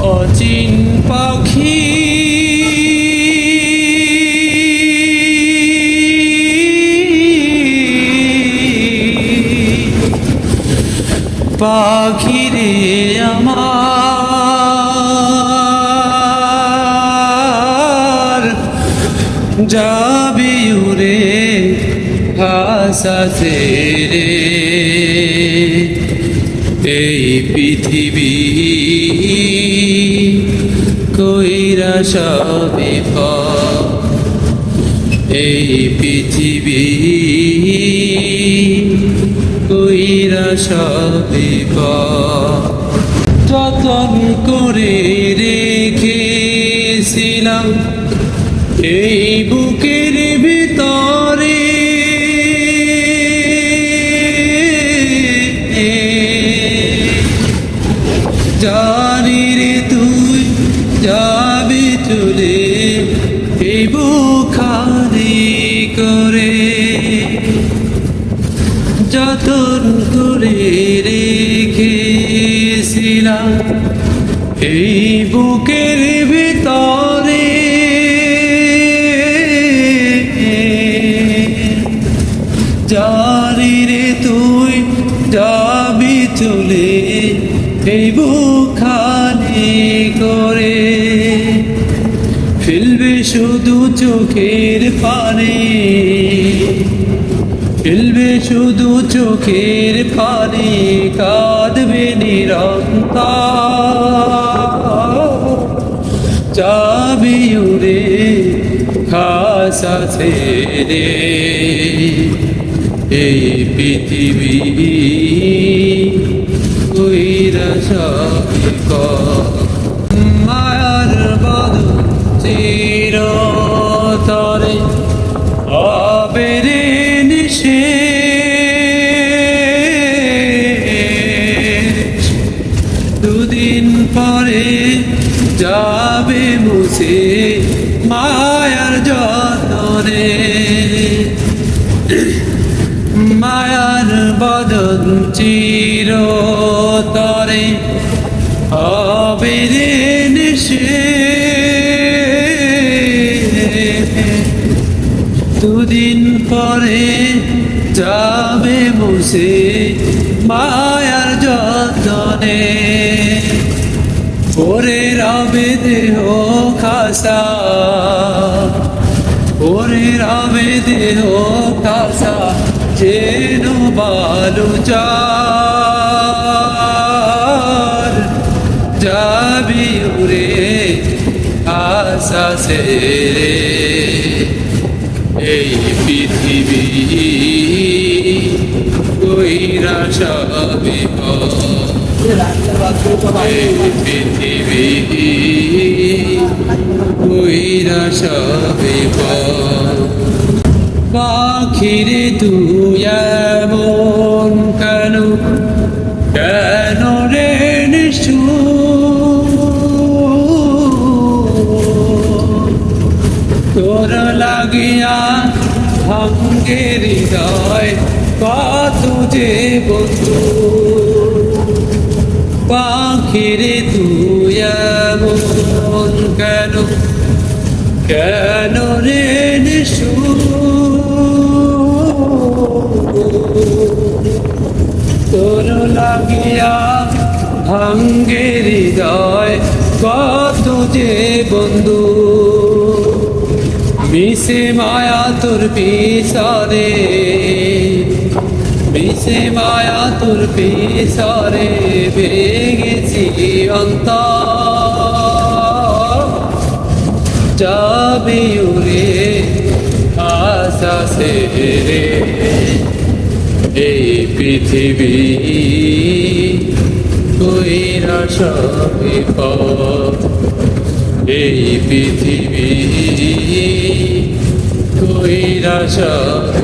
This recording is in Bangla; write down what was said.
অচিন পাখি। পাখিরে আমার যাবি উড়ে ভাষাতে রে। এই পৃথিবী কইরা সবে এই পৃথিবী কইরা সবে যতন করে রেখেছিলাম এই বুকের যাবি চলে এই বুখারি করে। যতন করে রেখেছিলাম, এই বুকের ভিতরে। জানি রে তুই যাবি চলে এই করে। ফেলবে শুধু চোখের পানে। ফেলবে শুধু চোখের পানি, কাঁদবে নিরন্তর। যাবি উড়ে খাসা ছেড়ে এই পৃথিবী কইরা বদল চির দুদিন পরে যাবে মুছে মায়ার যতনে অবেরে নিশে দুদিন পরে যাবে মুছে মায়ার যতনে। ওরে রবে দেহ খাসা ওরে রবে দেহ খাসা, যেন বালু চার আশা ছেড়ে এই পৃথিবী কইরা সবে পৃথিবী কইরা সবে পাখিরে তুই লাগিয়া ভাঙ্গে হৃদয় কত যে বন্ধু। পাখিরে তুই এমন কেন কেন রে নিশু তোর লাগিয়া ভাঙ্গে হৃদয় কত যে বন্ধু। মিশে মায়া তোর পিছরে মিশে মায়া তোর পিছরে ভেঙেছি অন্ত যাবি উড়ে আশা রে এই পৃথিবী তুই সবে এই পৃথিবী কইরা সবে